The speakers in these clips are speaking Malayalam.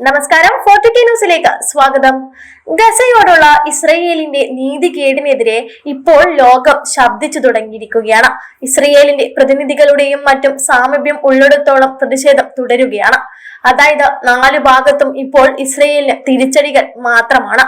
നമസ്കാരം. ഫോർട്ടി ന്യൂസിലേക്ക് സ്വാഗതം. ഗസയോടുള്ള ഇസ്രയേലിന്റെ നീതികേടിനെതിരെ ഇപ്പോൾ ലോകം ശബ്ദിച്ചു തുടങ്ങിയിരിക്കുകയാണ്. ഇസ്രയേലിന്റെ പ്രതിനിധികളുടെയും മറ്റും സാമീപ്യം ഉള്ളിടത്തോളം പ്രതിഷേധം തുടരുകയാണ്. അതായത് നാലു ഭാഗത്തും ഇപ്പോൾ ഇസ്രയേലിന് തിരിച്ചടികൾ മാത്രമാണ്.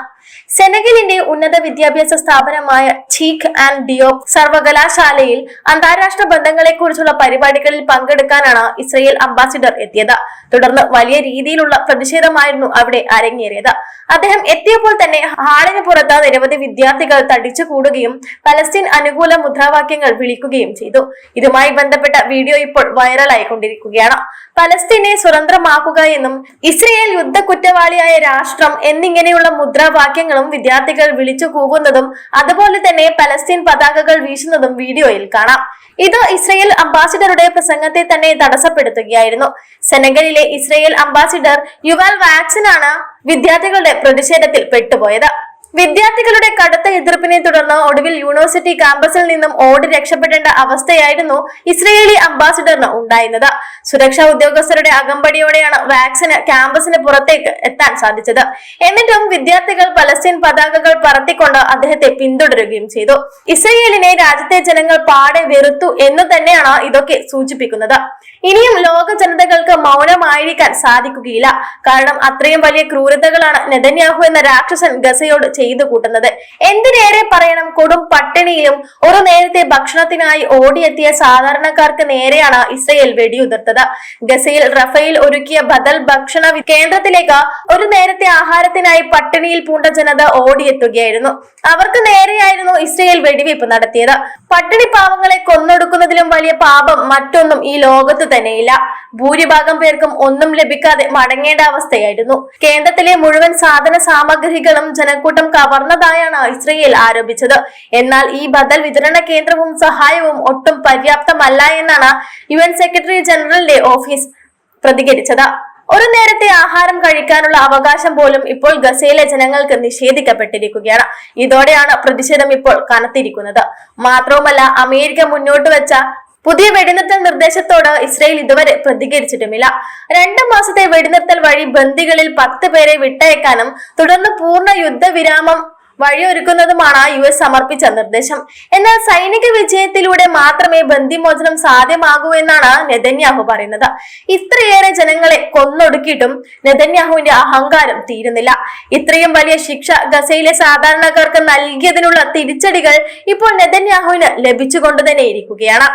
സെനഗലിന്റെ ഉന്നത വിദ്യാഭ്യാസ സ്ഥാപനമായ ചീഖ് ആൻഡ് ഡിയോപ് സർവകലാശാലയിൽ അന്താരാഷ്ട്ര ബന്ധങ്ങളെക്കുറിച്ചുള്ള പരിപാടികളിൽ പങ്കെടുക്കാനാണ് ഇസ്രയേൽ അംബാസിഡർ എത്തിയത്. തുടർന്ന് വലിയ രീതിയിലുള്ള പ്രതിഷേധമായിരുന്നു അവിടെ അരങ്ങേറിയത്. അദ്ദേഹം എത്തിയപ്പോൾ തന്നെ ഹാളിന് പുറത്ത് നിരവധി വിദ്യാർത്ഥികൾ തടിച്ചു കൂടുകയും പലസ്തീൻ അനുകൂല മുദ്രാവാക്യങ്ങൾ വിളിക്കുകയും ചെയ്തു. ഇതുമായി ബന്ധപ്പെട്ട വീഡിയോ ഇപ്പോൾ വൈറലായിക്കൊണ്ടിരിക്കുകയാണ് പലസ്തീനെ സ്വതന്ത്രമാക്കുക എന്നും ഇസ്രയേൽ യുദ്ധ കുറ്റവാളിയായ രാഷ്ട്രം എന്നിങ്ങനെയുള്ള മുദ്രാവാക്യങ്ങളും വിദ്യാർത്ഥികൾ വിളിച്ചു കൂവുന്നതും അതുപോലെ തന്നെ പലസ്തീൻ പതാകകൾ വീശുന്നതും വീഡിയോയിൽ കാണാം. ഇത് ഇസ്രയേൽ അംബാസിഡറുടെ പ്രസംഗത്തെ തന്നെ തടസ്സപ്പെടുത്തുകയായിരുന്നു. സെനഗലിലെ ഇസ്രയേൽ അംബാസിഡർ യുവാൽ വാക്സിനാണ് വിദ്യാർത്ഥികളുടെ പ്രതിഷേധത്തിൽ പെട്ടുപോയത്. വിദ്യാർത്ഥികളുടെ കടുത്ത എതിർപ്പിനെ തുടർന്ന് ഒടുവിൽ യൂണിവേഴ്സിറ്റി ക്യാമ്പസിൽ നിന്നും ഓടി രക്ഷപ്പെടേണ്ട അവസ്ഥയായിരുന്നു ഇസ്രയേലി അംബാസിഡറിന് ഉണ്ടായിരുന്നത്. സുരക്ഷാ ഉദ്യോഗസ്ഥരുടെ അകമ്പടിയോടെയാണ് വാക്സിന് ക്യാമ്പസിന് പുറത്തേക്ക് എത്താൻ സാധിച്ചത്. എന്നിട്ടും വിദ്യാർത്ഥികൾ പലസ്തീൻ പതാകകൾ പറത്തിക്കൊണ്ട് അദ്ദേഹത്തെ പിന്തുടരുകയും ചെയ്തു. ഇസ്രയേലിനെ രാജ്യത്തെ ജനങ്ങൾ പാടെ വെറുത്തു എന്ന് തന്നെയാണ് ഇതൊക്കെ സൂചിപ്പിക്കുന്നത്. ഇനിയും ലോക ജനതകൾക്ക് മൗനമായിരിക്കാൻ സാധിക്കുകയില്ല. കാരണം അത്രയും വലിയ ക്രൂരതകളാണ് നെതന്യാഹു എന്ന രാക്ഷസൻ ഗസയോട് ചെയ്തു കൂട്ടുന്നത്? എന്തിനേറെ പറയണം? കൊടും പട്ടിണിയിലും ഒരു നേരത്തെ ഭക്ഷണത്തിനായി ഓടിയെത്തിയ സാധാരണക്കാർക്ക് നേരെയാണ് ഇസ്രയേൽ വെടിയുതിർത്തത്. ഗസയിൽ റഫേൽ ഒരുക്കിയ ബദൽ ഭക്ഷണ കേന്ദ്രത്തിലേക്ക് ഒരു നേരത്തെ ആഹാരത്തിനായി പട്ടിണിയിൽ പൂണ്ട ജനത ഓടിയെത്തുകയായിരുന്നു. അവർക്ക് നേരെയായിരുന്നു ഇസ്രയേൽ വെടിവയ്പ് നടത്തിയത്. പട്ടിണി പാവങ്ങളെ കൊന്നൊടുക്കുന്നതിലും വലിയ പാപം മറ്റൊന്നും ഈ ലോകത്ത് തന്നെയില്ല. ഭൂരിഭാഗം പേർക്കും ഒന്നും ലഭിക്കാതെ മടങ്ങേണ്ട അവസ്ഥയായിരുന്നു. കേന്ദ്രത്തിലെ മുഴുവൻ സാധന സാമഗ്രികളും ജനക്കൂട്ടം കവർന്നതായാണ് ഇസ്രയേൽ ആരോപിച്ചത്. എന്നാൽ ഈ ബദൽ വിതരണ കേന്ദ്രവും സഹായവും ഒട്ടും പര്യാപ്തമല്ല എന്നാണ് യു എൻ സെക്രട്ടറി ജനറലിന്റെ ഓഫീസ് പ്രതികരിച്ചത്. ഒരു നേരത്തെ ആഹാരം കഴിക്കാനുള്ള അവകാശം പോലും ഇപ്പോൾ ഗസയിലെ ജനങ്ങൾക്ക് നിഷേധിക്കപ്പെട്ടിരിക്കുകയാണ്. ഇതോടെയാണ് പ്രതിഷേധം ഇപ്പോൾ കനത്തിരിക്കുന്നത്. മാത്രവുമല്ല അമേരിക്ക മുന്നോട്ട് വെച്ച പുതിയ വെടിനിർത്തൽ നിർദ്ദേശത്തോട് ഇസ്രയേൽ ഇതുവരെ പ്രതികരിച്ചിട്ടുമില്ല. രണ്ടു മാസത്തെ വെടിനിർത്തൽ വഴി ബന്ദികളിൽ പത്ത് പേരെ വിട്ടയക്കാനും തുടർന്ന് പൂർണ യുദ്ധവിരാമം വഴിയൊരുക്കുന്നതുമാണ് യു എസ് സമർപ്പിച്ച നിർദ്ദേശം. എന്നാൽ സൈനിക വിജയത്തിലൂടെ മാത്രമേ ബന്ദിമോചനം സാധ്യമാകൂ എന്നാണ് നെതന്യാഹു പറയുന്നത്. ഇത്രയേറെ ജനങ്ങളെ കൊന്നൊടുക്കിയിട്ടും നെതന്യാഹുവിന്റെ അഹങ്കാരം തീരുന്നില്ല. ഇത്രയും വലിയ ശിക്ഷ ഗസയിലെ സാധാരണക്കാർക്ക് നൽകിയതിനുള്ള തിരിച്ചടികൾ ഇപ്പോൾ നെതന്യാഹുവിന് ലഭിച്ചുകൊണ്ട് തന്നെ ഇരിക്കുകയാണ്